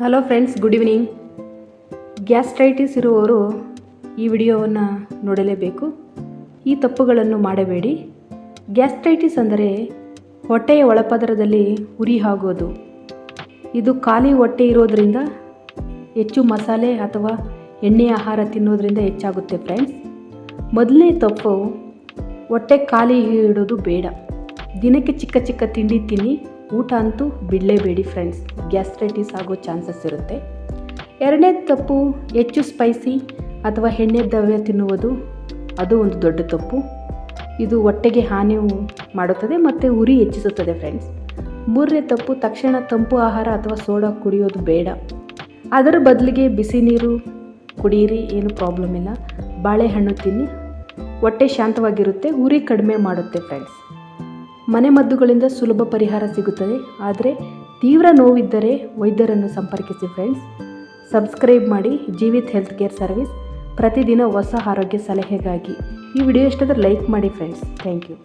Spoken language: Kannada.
Hello friends good evening gastritis ಇರುವವರು ಈ ವಿಡಿಯೋವನ್ನು ನೋಡಲೇಬೇಕು. ಈ ತಪ್ಪುಗಳನ್ನು ಮಾಡಬೇಡಿ. ಗ್ಯಾಸ್ಟ್ರೈಟಿಸ್ ಅಂದರೆ ಹೊಟ್ಟೆಯ ಒಳಪದರದಲ್ಲಿ ಉರಿ ಆಗೋದು ಇದು ಖಾಲಿ ಹೊಟ್ಟೆ ಇರೋದರಿಂದ ಹೆಚ್ಚು ಮಸಾಲೆ ಅಥವಾ ಎಣ್ಣೆ ಆಹಾರ ತಿನ್ನೋದರಿಂದ ಹೆಚ್ಚಾಗುತ್ತೆ ಫ್ರೆಂಡ್ಸ್ ಮೊದಲನೇ ತಪ್ಪು, ಹೊಟ್ಟೆ ಖಾಲಿ ಇಡೋದು ಬೇಡ. ದಿನಕ್ಕೆ ಚಿಕ್ಕ ಚಿಕ್ಕ ತಿಂಡಿ ತಿನ್ನಿ. ಊಟ ಅಂತೂ ಬಿಡಲೇಬೇಡಿ ಫ್ರೆಂಡ್ಸ್ ಗ್ಯಾಸ್ಟ್ರೈಟಿಸ್ ಆಗೋ ಚಾನ್ಸಸ್ ಇರುತ್ತೆ. ಎರಡನೇ ತಪ್ಪು ಹೆಚ್ಚು ಸ್ಪೈಸಿ ಅಥವಾ ಎಣ್ಣೆ ದ್ರವ್ಯ ತಿನ್ನುವುದು. ಅದು ಒಂದು ದೊಡ್ಡ ತಪ್ಪು. ಇದು ಹೊಟ್ಟೆಗೆ ಹಾನಿ ಮಾಡುತ್ತದೆ ಮತ್ತು ಉರಿ ಹೆಚ್ಚಿಸುತ್ತದೆ ಫ್ರೆಂಡ್ಸ್ ಮೂರನೇ ತಪ್ಪು ತಕ್ಷಣ ತಂಪು ಆಹಾರ ಅಥವಾ ಸೋಡಾ ಕುಡಿಯೋದು ಬೇಡ. ಅದರ ಬದಲಿಗೆ ಬಿಸಿ ನೀರು ಕುಡಿಯಿರಿ ಏನು ಪ್ರಾಬ್ಲಮ್ ಇಲ್ಲ. ಬಾಳೆಹಣ್ಣು ತಿನ್ನಿ. ಹೊಟ್ಟೆ ಶಾಂತವಾಗಿರುತ್ತೆ, ಉರಿ ಕಡಿಮೆ ಮಾಡುತ್ತೆ ಫ್ರೆಂಡ್ಸ್ ಮನೆಮದ್ದುಗಳಿಂದ ಸುಲಭ ಪರಿಹಾರ ಸಿಗುತ್ತದೆ. ಆದರೆ ತೀವ್ರ ನೋವಿದ್ದರೆ ವೈದ್ಯರನ್ನು ಸಂಪರ್ಕಿಸಿ ಫ್ರೆಂಡ್ಸ್ ಸಬ್ಸ್ಕ್ರೈಬ್ ಮಾಡಿ ಜೀವಿತ್ ಹೆಲ್ತ್ ಕೇರ್ ಸರ್ವಿಸ್. ಪ್ರತಿದಿನ ಹೊಸ ಆರೋಗ್ಯ ಸಲಹೆಗಾಗಿ ಈ ವಿಡಿಯೋ ಇಷ್ಟಾದರೆ ಲೈಕ್ ಮಾಡಿ ಫ್ರೆಂಡ್ಸ್ ಥ್ಯಾಂಕ್ ಯು